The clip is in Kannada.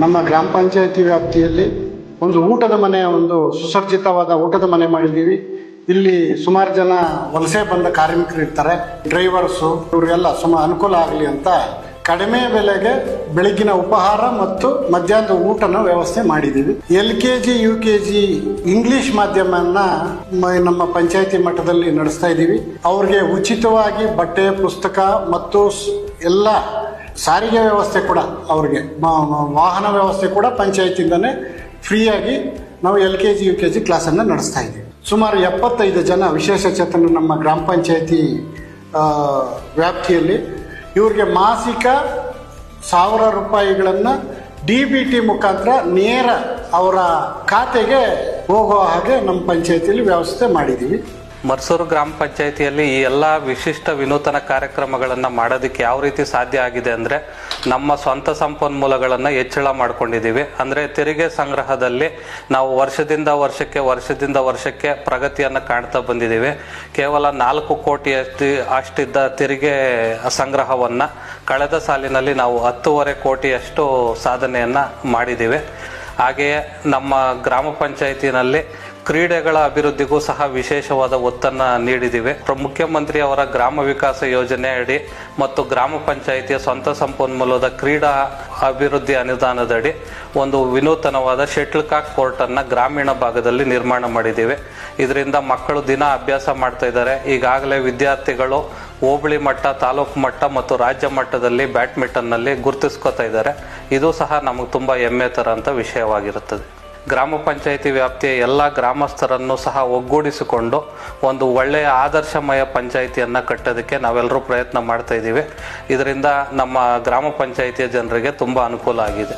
ನಮ್ಮ ಗ್ರಾಮ ಪಂಚಾಯತಿ ವ್ಯಾಪ್ತಿಯಲ್ಲಿ ಒಂದು ಊಟದ ಮನೆ, ಒಂದು ಸುಸಜ್ಜಿತವಾದ ಊಟದ ಮನೆ ಮಾಡಿದ್ದೀವಿ. ಇಲ್ಲಿ ಸುಮಾರು ಜನ ವಲಸೆ ಬಂದ ಕಾರ್ಮಿಕರು ಇರ್ತಾರೆ ಡ್ರೈವರ್ಸು ಇವರಿಗೆಲ್ಲ ಸುಮ ಅನುಕೂಲ ಆಗಲಿ ಅಂತ ಕಡಿಮೆ ಬೆಲೆಗೆ ಬೆಳಗಿನ ಉಪಹಾರ ಮತ್ತು ಮಧ್ಯಾಹ್ನದ ಊಟನ ವ್ಯವಸ್ಥೆ ಮಾಡಿದ್ದೀವಿ. L K G, U K G English ಮಾಧ್ಯಮನ ನಮ್ಮ ಪಂಚಾಯತಿ ಮಟ್ಟದಲ್ಲಿ ನಡೆಸ್ತಾ ಇದ್ದೀವಿ. ಅವ್ರಿಗೆ ಉಚಿತವಾಗಿ ಬಟ್ಟೆ, ಪುಸ್ತಕ ಮತ್ತು ಎಲ್ಲ ಸಾರಿಗೆ ವ್ಯವಸ್ಥೆ ಕೂಡ ಅವ್ರಿಗೆ ವಾಹನ ವ್ಯವಸ್ಥೆ ಕೂಡ ಪಂಚಾಯತಿಂದನೇ ಫ್ರೀಯಾಗಿ ನಾವು L K G, U K G ಕ್ಲಾಸನ್ನು ನಡೆಸ್ತಾ ಇದ್ದೀವಿ. ಸುಮಾರು ಎಪ್ಪತ್ತೈದು ಜನ ವಿಶೇಷ ಚೇತನ ನಮ್ಮ ಗ್ರಾಮ ಪಂಚಾಯತಿ ವ್ಯಾಪ್ತಿಯಲ್ಲಿ ಇವ್ರಿಗೆ ಮಾಸಿಕ ಸಾವಿರ ರೂಪಾಯಿಗಳನ್ನು ಡಿ ಬಿ ಟಿ ಮುಖಾಂತರ ನೇರ ಅವರ ಖಾತೆಗೆ ಹೋಗೋ ಹಾಗೆ ನಮ್ಮ ಪಂಚಾಯತಿಯಲ್ಲಿ ವ್ಯವಸ್ಥೆ ಮಾಡಿದ್ದೀವಿ. ಮರ್ಸೂರು ಗ್ರಾಮ ಪಂಚಾಯಿತಿಯಲ್ಲಿ ಈ ಎಲ್ಲ ವಿಶಿಷ್ಟ ವಿನೂತನ ಕಾರ್ಯಕ್ರಮಗಳನ್ನು ಮಾಡೋದಕ್ಕೆ ಯಾವ ರೀತಿ ಸಾಧ್ಯ ಆಗಿದೆ ಅಂದರೆ ನಮ್ಮ ಸ್ವಂತ ಸಂಪನ್ಮೂಲಗಳನ್ನು ಹೆಚ್ಚಳ ಮಾಡ್ಕೊಂಡಿದ್ದೀವಿ. ಅಂದರೆ ತೆರಿಗೆ ಸಂಗ್ರಹದಲ್ಲಿ ನಾವು ವರ್ಷದಿಂದ ವರ್ಷಕ್ಕೆ ವರ್ಷದಿಂದ ವರ್ಷಕ್ಕೆ ಪ್ರಗತಿಯನ್ನು ಕಾಣ್ತಾ ಬಂದಿದ್ದೀವಿ. ಕೇವಲ ನಾಲ್ಕು ಕೋಟಿ ಅಷ್ಟು ಅಷ್ಟಿದ್ದ ತೆರಿಗೆ ಸಂಗ್ರಹವನ್ನು ಕಳೆದ ಸಾಲಿನಲ್ಲಿ ನಾವು ಹತ್ತೂವರೆ ಕೋಟಿಯಷ್ಟು ಸಾಧನೆಯನ್ನು ಮಾಡಿದ್ದೀವಿ. ಹಾಗೆಯೇ ನಮ್ಮ ಗ್ರಾಮ ಪಂಚಾಯತಿನಲ್ಲಿ ಕ್ರೀಡೆಗಳ ಅಭಿವೃದ್ಧಿಗೂ ಸಹ ವಿಶೇಷವಾದ ಒತ್ತನ್ನು ನೀಡಿದ್ದೀವಿ ಮುಖ್ಯಮಂತ್ರಿ ಅವರ ಗ್ರಾಮ ವಿಕಾಸ ಯೋಜನೆ ಅಡಿ ಮತ್ತು ಗ್ರಾಮ ಪಂಚಾಯಿತಿಯ ಸ್ವಂತ ಸಂಪನ್ಮೂಲದ ಕ್ರೀಡಾ ಅಭಿವೃದ್ಧಿ ಅನುದಾನದಡಿ ಒಂದು ವಿನೂತನವಾದ ಶಟ್ಲ್ ಕಾಕ್ ಕೋರ್ಟನ್ನು ಗ್ರಾಮೀಣ ಭಾಗದಲ್ಲಿ ನಿರ್ಮಾಣ ಮಾಡಿದ್ದೀವಿ ಇದರಿಂದ ಮಕ್ಕಳು ದಿನ ಅಭ್ಯಾಸ ಮಾಡ್ತಾ ಇದ್ದಾರೆ. ಈಗಾಗಲೇ ವಿದ್ಯಾರ್ಥಿಗಳು ಹೋಬಳಿ ಮಟ್ಟ, ತಾಲೂಕು ಮಟ್ಟ ಮತ್ತು ರಾಜ್ಯ ಮಟ್ಟದಲ್ಲಿ ಬ್ಯಾಡ್ಮಿಂಟನ್ನಲ್ಲಿ ಗುರುತಿಸ್ಕೋತಾ ಇದ್ದಾರೆ. ಇದು ಸಹ ನಮಗೆ ತುಂಬ ಹೆಮ್ಮೆ ತರಂತ ವಿಷಯವಾಗಿರುತ್ತದೆ. ಗ್ರಾಮ ಪಂಚಾಯಿತಿ ವ್ಯಾಪ್ತಿಯ ಎಲ್ಲ ಗ್ರಾಮಸ್ಥರನ್ನು ಸಹ ಒಗ್ಗೂಡಿಸಿಕೊಂಡು ಒಂದು ಒಳ್ಳೆಯ ಆದರ್ಶಮಯ ಪಂಚಾಯಿತಿಯನ್ನು ಕಟ್ಟೋದಕ್ಕೆ ನಾವೆಲ್ಲರೂ ಪ್ರಯತ್ನ ಮಾಡ್ತಾ ಇದ್ದೀವಿ. ಇದರಿಂದ ನಮ್ಮ ಗ್ರಾಮ ಪಂಚಾಯಿತಿಯ ಜನರಿಗೆ ತುಂಬ ಅನುಕೂಲ ಆಗಿದೆ.